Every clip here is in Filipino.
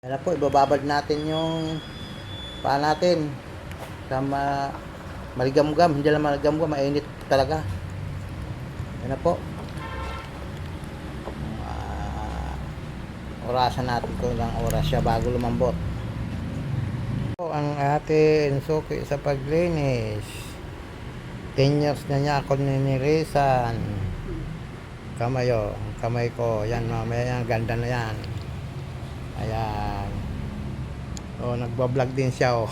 Yan na po, ibababad natin yung paa natin. Sama maligam-gam, hindi lang maligam-gam, mainit talaga. Yan na po. Ah, orasan natin kung ilang oras siya bago lumambot. Po, ang ating suki sa paglinis. 10 years na niya ako ninirisan. Kamay oh, kamay ko. Yan, mamaya yan, ganda na yan. Ayan. Oh, nagbablog din siya oh.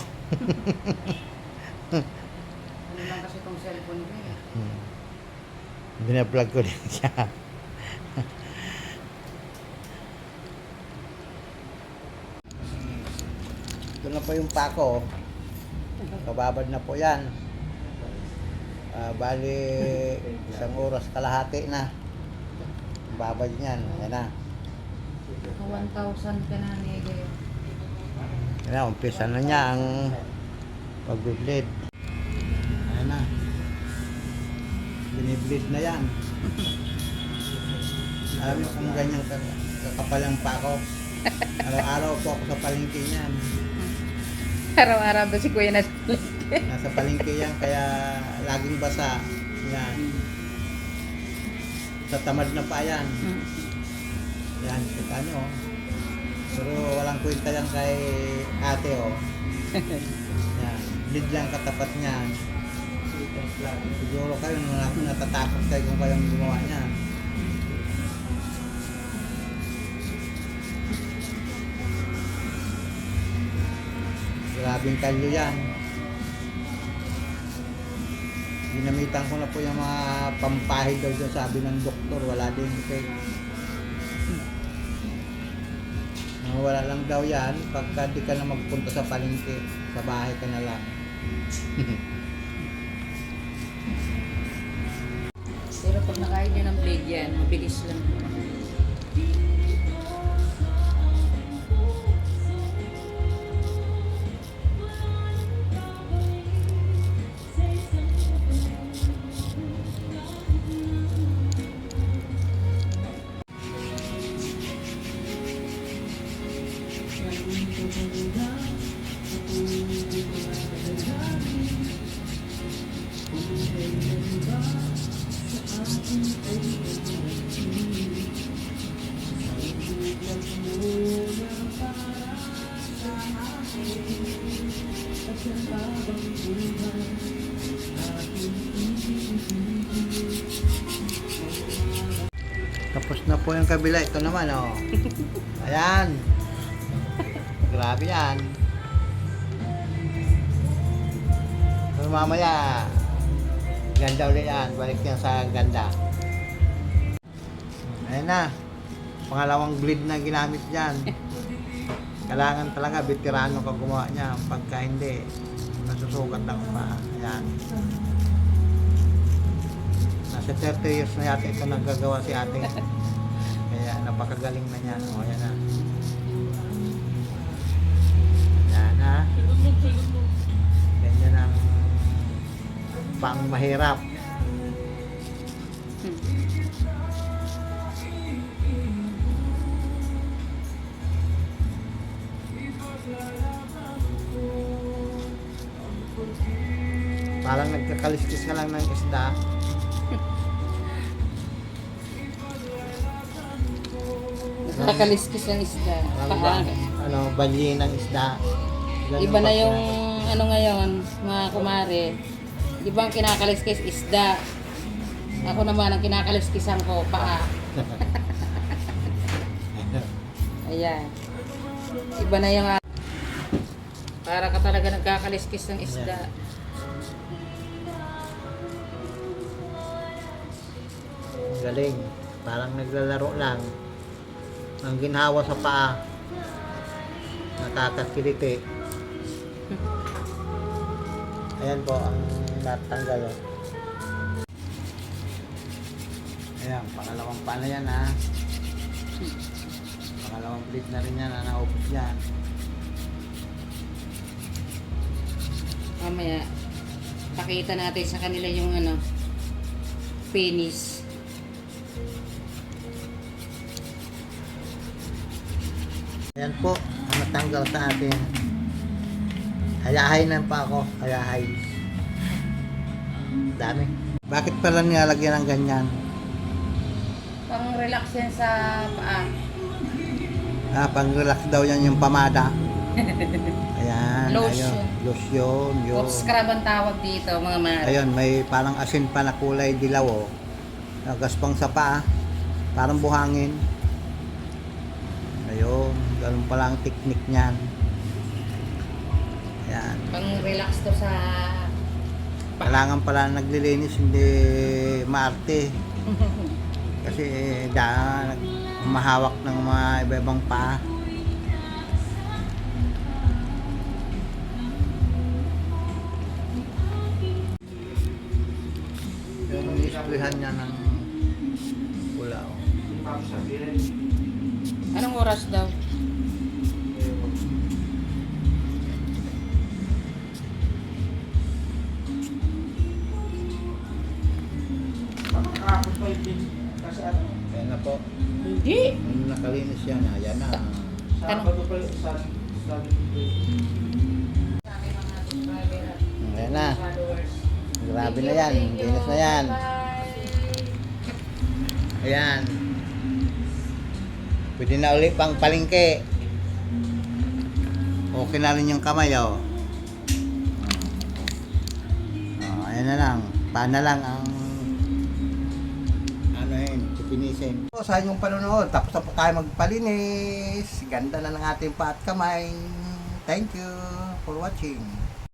Ano lang kasi itong cellphone ko eh. Hmm. Binablog ko din siya. Ito na po yung pako. oh. Kababad na po yan. Ah, bali, isang oras kalahati na. Babad niyan. Yan na. 1,000 ka na. Yan na, umpisa na niya ang pag-bleed. Ayan na. Binibleed na yan. Alam mo kung ganyan ka- kakapalang pa ako. Araw-araw po ako sa palengke niyan. Araw-araw ba si Kuya na Nasa palengke yan, kaya laging basa. Yan. Sa tamad na pa yan. Yan, kita nyo. oh. Pero walang kwenta yan kay ate, oh. Yan, lead lang katapat niyan. Siguro kayo nat- natatakot kayo kung kayong gumawa niyan. Grabing kalyo yan. Ginamitan ko na po yung mga pampahid daw dyan sabi ng doktor, wala din effect. Wala lang daw yan pagka di ka na magpunta sa palengke, sa bahay ka na lang. Pero pag nakain niya ng blade yan, mabilis lang. Tapos na po yung kabila. Ito naman, oh. Ayan. Grabe yan. Pero mamaya, ganda ulit yan. Balik yan sa ganda. Ayan na. Pangalawang bleed na ginamit dyan. Kailangan talaga, veterano ka gumawa niya. Pagka hindi, nasusukat lang pa. Ayan. Nasa 30 years na yata ito nagagawa si ate. Kaya napakagaling na niya. O, yan na. Yan na. Ganyan ang pang mahirap. Parang nagkakaliskis ka lang ng isda. Nakakaliskis ng isda. Parang Paa. ano, balyi ng isda. Ganun Iba na yung ano ngayon, mga kumare. Di ba ang kinakaliskis isda? Ako naman ang kinakaliskisan ko, paa. Ayan. Iba na yung para ka talaga nagkakaliskis ng isda. Galing. Parang naglalaro lang. Ang ginhawa sa paa. Nakakakiliti. Ayan po ang natanggal. oh. Ayan, pangalawang pa na yan ha. Pangalawang plate na rin yan na naubos yan. Mamaya, pakita natin sa kanila yung ano, penis. Ayan po, ang tanggal sa atin. Hayahay na pa ako. Hayahay. Dami. Bakit pala nilalagyan ng ganyan? Pang relax yan sa paa. Ah, pang relax daw yan yung pamada. Ayan. Lotion. Ayun. Lotion. Yun. Foot scrub ang tawag dito, mga mare. Ayun, may parang asin pa na kulay dilaw oh. Nagaspang sa paa. Parang buhangin. Ayun, ganun pala ang technique niyan. Ayan. Pang relax to sa... Kailangan pala naglilinis, hindi maarte. Kasi da, mahawak ng mga iba-ibang paa. Ni-sprayan niya ng pula. oh. Anong oras daw? Ayan na po. Hindi. Nung nakalinis yan, ayan na. Ayan na. Grabe na yan. Linis na yan. Ayan. Pwede na ulit pang palingke. Okay na rin yung kamay, oh. Oh, ayan na lang. Paan na lang ang ano yun, pipinisin. So, sa inyong panonood, tapos na po tayo magpalinis. Ganda na ng ating pa at kamay. Thank you for watching.